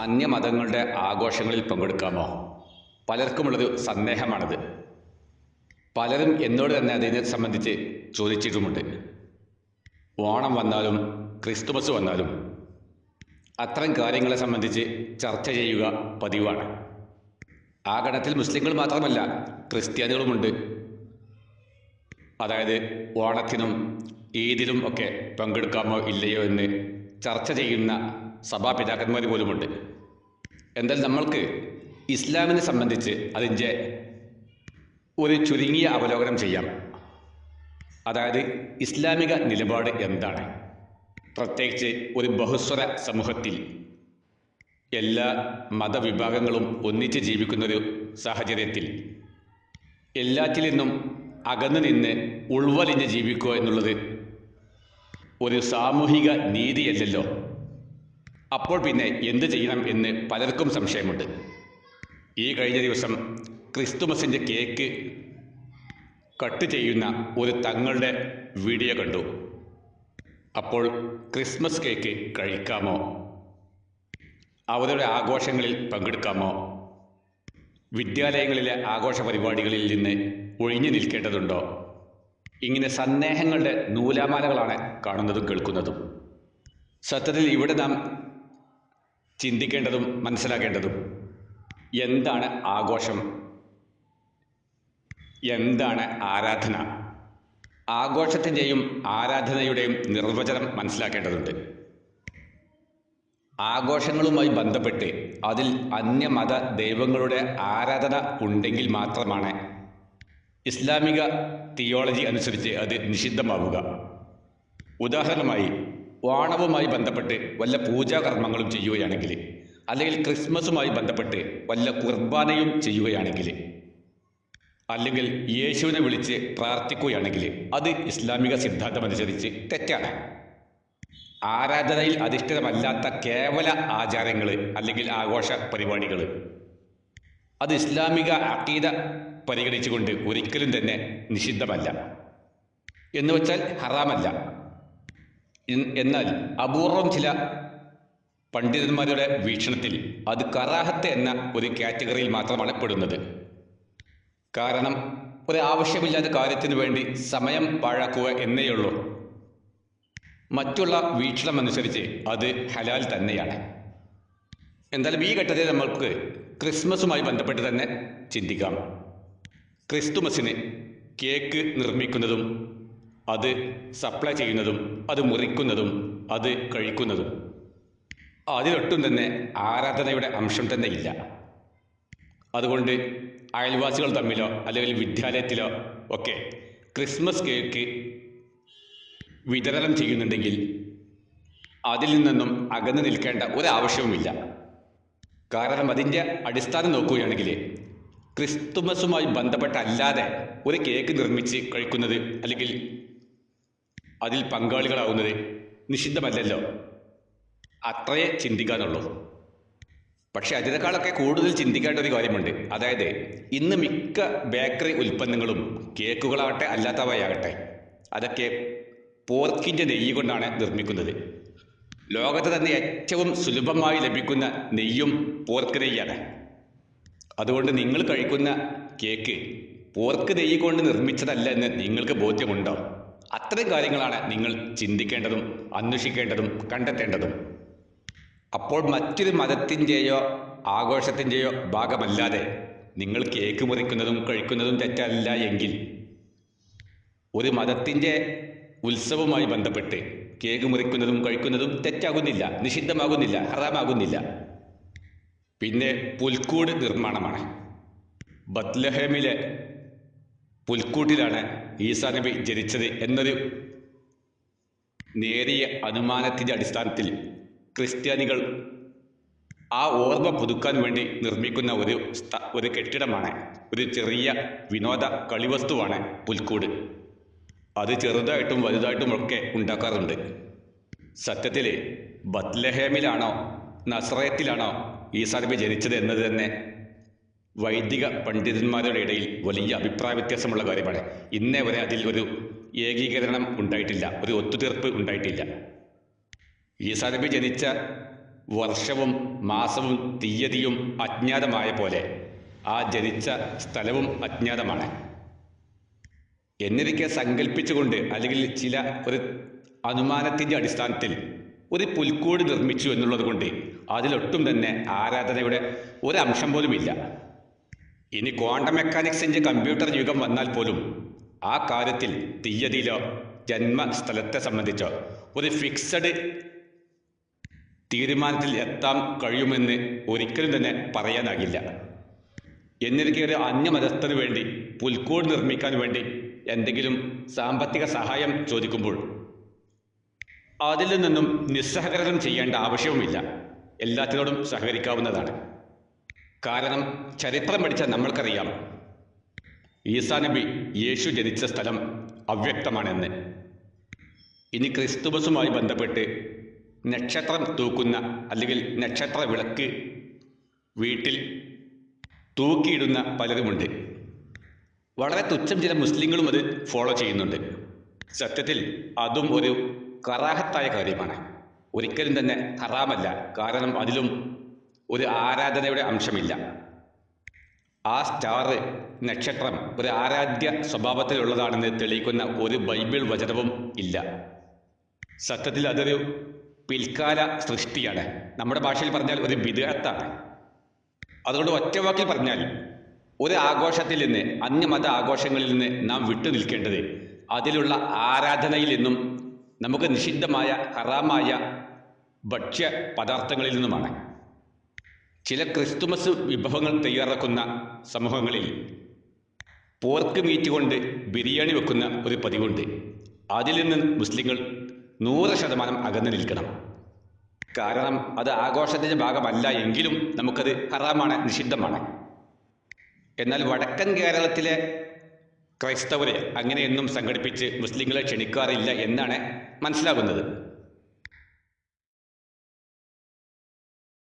അന്യമതങ്ങളുടെ ആഘോഷങ്ങളിൽ പങ്കെടുക്കാമോ? പലർക്കുമുള്ളൊരു സന്ദേഹമാണത്. പലരും എന്നോട് തന്നെ അതിനെ സംബന്ധിച്ച് ചോദിച്ചിട്ടുമുണ്ട്. ഓണം വന്നാലും ക്രിസ്തുമസ് വന്നാലും അത്തരം കാര്യങ്ങളെ സംബന്ധിച്ച് ചർച്ച ചെയ്യുക പതിവാണ്. ആ ഗണത്തിൽ മുസ്ലിങ്ങൾ മാത്രമല്ല ക്രിസ്ത്യാനികളുമുണ്ട്. അതായത് ഓണത്തിനും ഈദിലും ഒക്കെ പങ്കെടുക്കാമോ ഇല്ലയോ എന്ന് ചർച്ച ചെയ്യുന്ന സഭാപിതാക്കന്മാർ പോലുമുണ്ട്. എന്നാൽ നമ്മൾക്ക് ഇസ്ലാമിനെ സംബന്ധിച്ച് അതിന്റെ ഒരു ചുരുങ്ങിയ അവലോകനം ചെയ്യാം. അതായത് ഇസ്ലാമിക നിലപാട് എന്താണ്? പ്രത്യേകിച്ച് ഒരു ബഹുസ്വര സമൂഹത്തിൽ എല്ലാ മതവിഭാഗങ്ങളും ഒന്നിച്ച് ജീവിക്കുന്നൊരു സാഹചര്യത്തിൽ എല്ലാറ്റിൽ നിന്നും അകന്നു നിന്ന് ഉൾവലിഞ്ഞ് ജീവിക്കുക എന്നുള്ളത് ഒരു സാമൂഹിക നീതിയല്ലല്ലോ. അപ്പോൾ പിന്നെ എന്ത് ചെയ്യണം എന്ന് പലർക്കും സംശയമുണ്ട്. ഈ കഴിഞ്ഞ ദിവസം ക്രിസ്തുമസിന്റെ കേക്ക് കട്ട് ചെയ്യുന്ന ഒരു തങ്ങളുടെ വീഡിയോ കണ്ടു. അപ്പോൾ ക്രിസ്മസ് കേക്ക് കഴിക്കാമോ? അവരുടെ ആഘോഷങ്ങളിൽ പങ്കെടുക്കാമോ? വിദ്യാലയങ്ങളിലെ ആഘോഷ പരിപാടികളിൽ നിന്ന് ഒഴിഞ്ഞു നിൽക്കേണ്ടതുണ്ടോ? ഇങ്ങനെ സന്ദേഹങ്ങളുടെ നൂലാമാലകളാണ് കാണുന്നതും കേൾക്കുന്നതും. സത്യത്തിൽ ഇവിടെ നാം ചിന്തിക്കേണ്ടതും മനസ്സിലാക്കേണ്ടതും. എന്താണ് ആഘോഷം? എന്താണ് ആരാധന? ആഘോഷത്തിന്റെയും ആരാധനയുടെയും നിർവചനം മനസ്സിലാക്കേണ്ടതുണ്ട്. ആഘോഷങ്ങളുമായി ബന്ധപ്പെട്ട് അതിൽ അന്യമത ദൈവങ്ങളുടെ ആരാധന ഉണ്ടെങ്കിൽ മാത്രമാണ് ഇസ്ലാമിക തിയോളജി അനുസരിച്ച് അത് നിഷിദ്ധമാവുക. ഉദാഹരണമായി ഓണവുമായി ബന്ധപ്പെട്ട് വല്ല പൂജാകർമ്മങ്ങളും ചെയ്യുകയാണെങ്കിൽ അല്ലെങ്കിൽ ക്രിസ്മസുമായി ബന്ധപ്പെട്ട് വല്ല കുർബാനയും ചെയ്യുകയാണെങ്കിൽ അല്ലെങ്കിൽ യേശുവിനെ വിളിച്ച് പ്രാർത്ഥിക്കുകയാണെങ്കിൽ അത് ഇസ്ലാമിക സിദ്ധാന്തമനുസരിച്ച് തെറ്റാണ്. ആരാധനയിൽ അധിഷ്ഠിതമല്ലാത്ത കേവല ആചാരങ്ങൾ അല്ലെങ്കിൽ ആഘോഷ പരിപാടികൾ അത് ഇസ്ലാമിക അക്കീത പരിഗണിച്ചുകൊണ്ട് ഒരിക്കലും തന്നെ നിഷിദ്ധമല്ല. എന്ന് വെച്ചാൽ ഹറാമല്ല. എന്നാൽ അപൂർവം ചില പണ്ഡിതന്മാരുടെ വീക്ഷണത്തിൽ അത് കറാഹത്ത് എന്ന ഒരു കാറ്റഗറിയിൽ മാത്രമാണ് പെടുന്നത്. കാരണം ഒരു ആവശ്യമില്ലാത്ത കാര്യത്തിനു വേണ്ടി സമയം പാഴാക്കുക എന്നേയുള്ളൂ മറ്റുള്ള വീക്ഷണം അനുസരിച്ച് അത് ഹലാൽ തന്നെയാണ്. എന്തായാലും ഈ ഘട്ടത്തിൽ നമ്മൾക്ക് ക്രിസ്മസുമായി ബന്ധപ്പെട്ട് തന്നെ ചിന്തിക്കാം. ക്രിസ്തുമസിന് കേക്ക് നിർമ്മിക്കുന്നതും അത് സപ്ലൈ ചെയ്യുന്നതും അത് മുറിക്കുന്നതും അത് കഴിക്കുന്നതും. അതിലൊട്ടും തന്നെ ആരാധനയുടെ അംശം തന്നെ ഇല്ല. അതുകൊണ്ട് അയൽവാസികൾ തമ്മിലോ അല്ലെങ്കിൽ വിദ്യാലയത്തിലോ ഒക്കെ ക്രിസ്മസ് കേക്ക് വിതരണം ചെയ്യുന്നുണ്ടെങ്കിൽ അതിൽ നിന്നും അകന്നു നിൽക്കേണ്ട ഒരാവശ്യവുമില്ല. കാരണം അതിന്റെ അടിസ്ഥാനം നോക്കുകയാണെങ്കിൽ ക്രിസ്തുമസുമായി ബന്ധപ്പെട്ടല്ലാതെ ഒരു കേക്ക് നിർമ്മിച്ച് കഴിക്കുന്നത് അല്ലെങ്കിൽ അതിൽ പങ്കാളികളാവുന്നത് നിഷിദ്ധമല്ലല്ലോ. അത്രയേ ചിന്തിക്കാനുള്ളൂ. പക്ഷേ അതിനേക്കാളൊക്കെ കൂടുതൽ ചിന്തിക്കേണ്ട ഒരു കാര്യമുണ്ട്. അതായത് ഇന്ന് മിക്ക ബേക്കറി ഉൽപ്പന്നങ്ങളും കേക്കുകളാകട്ടെ അല്ലാത്തവയാകട്ടെ അതൊക്കെ പോർക്കിന്റെ നെയ്യ് കൊണ്ടാണ് നിർമ്മിക്കുന്നത്. ലോകത്ത് തന്നെ ഏറ്റവും സുലഭമായി ലഭിക്കുന്ന നെയ്യും പോർക്ക് നെയ്യാണ്. അതുകൊണ്ട് നിങ്ങൾ കഴിക്കുന്ന കേക്ക് പോർക്ക് നെയ്യ് കൊണ്ട് നിർമ്മിച്ചതല്ല എന്ന് നിങ്ങൾക്ക് ബോധ്യമുണ്ടോ? അത്തരം കാര്യങ്ങളാണ് നിങ്ങൾ ചിന്തിക്കേണ്ടതും അന്വേഷിക്കേണ്ടതും കണ്ടെത്തേണ്ടതും. അപ്പോൾ മറ്റൊരു മതത്തിന്റെയോ ആഘോഷത്തിന്റെയോ ഭാഗമല്ലാതെ നിങ്ങൾ കേക്ക് മുറിക്കുന്നതും കഴിക്കുന്നതും തെറ്റല്ല എങ്കിൽ ഒരു മതത്തിന്റെ ഉത്സവവുമായി ബന്ധപ്പെട്ട് കേക്ക് മുറിക്കുന്നതും കഴിക്കുന്നതും തെറ്റാകുന്നില്ല നിഷിദ്ധമാകുന്നില്ല ഹറാമാകുന്നില്ല. പിന്നെ പുൽക്കൂട് നിർമ്മാണമാണ്. ബത്ലഹേമിലെ പുൽക്കൂട്ടിലാണ് ഈസാ നബി ജനിച്ചത് എന്നൊരു നേരിയ അനുമാനത്തിന്റെ അടിസ്ഥാനത്തിൽ ക്രിസ്ത്യാനികൾ ആ ഓർമ്മ പുതുക്കാൻ വേണ്ടി നിർമ്മിക്കുന്ന ഒരു ഒരു കെട്ടിടമാണ്. ഒരു ചെറിയ വിനോദ കളിവസ്തുവാണ് പുൽക്കൂട്. അത് ചെറുതായിട്ടും വലുതായിട്ടും ഒക്കെ ഉണ്ടാക്കാറുണ്ട്. സത്യത്തിൽ ബത്ലഹേമിലാണോ നസ്രയത്തിലാണോ ഈസാ നബി ജനിച്ചത് എന്നത് തന്നെ വൈദിക പണ്ഡിതന്മാരുടെ ഇടയിൽ വലിയ അഭിപ്രായ വ്യത്യാസമുള്ള കാര്യമാണ്. ഇന്നേ വരെ അതിൽ ഒരു ഏകീകരണം ഉണ്ടായിട്ടില്ല ഒരു ഒത്തുതീർപ്പ് ഉണ്ടായിട്ടില്ല. ഈ നബി ജനിച്ച വർഷവും മാസവും തീയതിയും അജ്ഞാതമായ പോലെ ആ ജനിച്ച സ്ഥലവും അജ്ഞാതമാണ്. എന്നിരിക്കെ സങ്കല്പിച്ചുകൊണ്ട് അല്ലെങ്കിൽ ചില ഒരു അനുമാനത്തിന്റെ അടിസ്ഥാനത്തിൽ ഒരു പുൽക്കൂട് നിർമ്മിച്ചു എന്നുള്ളത് കൊണ്ട് അതിലൊട്ടും തന്നെ ആരാധനയുടെ ഒരംശം പോലുമില്ല. ഇനി ക്വാണ്ടം മെക്കാനിക്സിന്റെ കമ്പ്യൂട്ടർ യുഗം വന്നാൽ പോലും ആ കാര്യത്തിൽ തീയതിയിലോ ജന്മസ്ഥലത്തെ സംബന്ധിച്ചോ ഒരു ഫിക്സഡ് തീരുമാനത്തിൽ എത്താൻ കഴിയുമെന്ന് ഒരിക്കലും തന്നെ പറയാനാകില്ല. എന്നിരിക്കെ ഒരു അന്യമതസ്ഥന് വേണ്ടി പുൽക്കൂട് നിർമ്മിക്കാൻ വേണ്ടി എന്തെങ്കിലും സാമ്പത്തിക സഹായം ചോദിക്കുമ്പോൾ അതിൽ നിന്നും നിസ്സഹകരണം ചെയ്യേണ്ട ആവശ്യവുമില്ല. എല്ലാത്തിനോടും സഹകരിക്കാവുന്നതാണ്. കാരണം ചരിത്രം പഠിച്ച നമ്മൾക്കറിയാം. ഈസാ നബി യേശു ജനിച്ച സ്ഥലം അവ്യക്തമാണെന്ന്. ഇനി ക്രിസ്തുമസുമായി ബന്ധപ്പെട്ട് നക്ഷത്രം തൂക്കുന്ന അല്ലെങ്കിൽ നക്ഷത്ര വിളക്ക് വീട്ടിൽ തൂക്കിയിടുന്ന പലരുമുണ്ട്. വളരെ തുച്ഛം ചില മുസ്ലിങ്ങളും അത് ഫോളോ ചെയ്യുന്നുണ്ട്. സത്യത്തിൽ അതും ഒരു കറാഹത്തായ കാര്യമാണ്. ഒരിക്കലും തന്നെ ഹറാമല്ല. കാരണം അതിലും ഒരു ആരാധനയുടെ അംശമില്ല. ആ സ്റ്റാർ നക്ഷത്രം ഒരു ആരാധ്യ സ്വഭാവത്തിലുള്ളതാണെന്ന് തെളിയിക്കുന്ന ഒരു ബൈബിൾ വചനവും ഇല്ല. സത്യത്തിൽ അതൊരു പിൽക്കാല സൃഷ്ടിയാണ്. നമ്മുടെ ഭാഷയിൽ പറഞ്ഞാൽ ഒരു വിദേഹത്താണ്. അതുകൊണ്ട് ഒറ്റവാക്കിൽ പറഞ്ഞാൽ ഒരു ആഘോഷത്തിൽ നിന്ന് അന്യമത ആഘോഷങ്ങളിൽ നിന്ന് നാം വിട്ടു നിൽക്കേണ്ടത് അതിലുള്ള ആരാധനയിൽ നിന്നും നമുക്ക് നിഷിദ്ധമായ ഹറാമായ ഭക്ഷ്യ പദാർത്ഥങ്ങളിൽ നിന്നുമാണ്. ചില ക്രിസ്തുമസ് വിഭവങ്ങൾ തയ്യാറാക്കുന്ന സമൂഹങ്ങളിൽ പോർക്ക് മീറ്റ് കൊണ്ട് ബിരിയാണി വെക്കുന്ന ഒരു പതിവുണ്ട്. അതിൽ നിന്ന് മുസ്ലിങ്ങൾ നൂറ് ശതമാനം അകന്നു നിൽക്കണം. കാരണം അത് ആഘോഷത്തിന്റെ ഭാഗമല്ല എങ്കിലും നമുക്കത് ഹറാമാണ് നിഷിദ്ധമാണ്. എന്നാൽ വടക്കൻ കേരളത്തിലെ ക്രൈസ്തവരെ അങ്ങനെയൊന്നും സംഘടിപ്പിച്ച് മുസ്ലിങ്ങളെ ക്ഷണിക്കാറില്ല എന്നാണ് മനസ്സിലാകുന്നത്.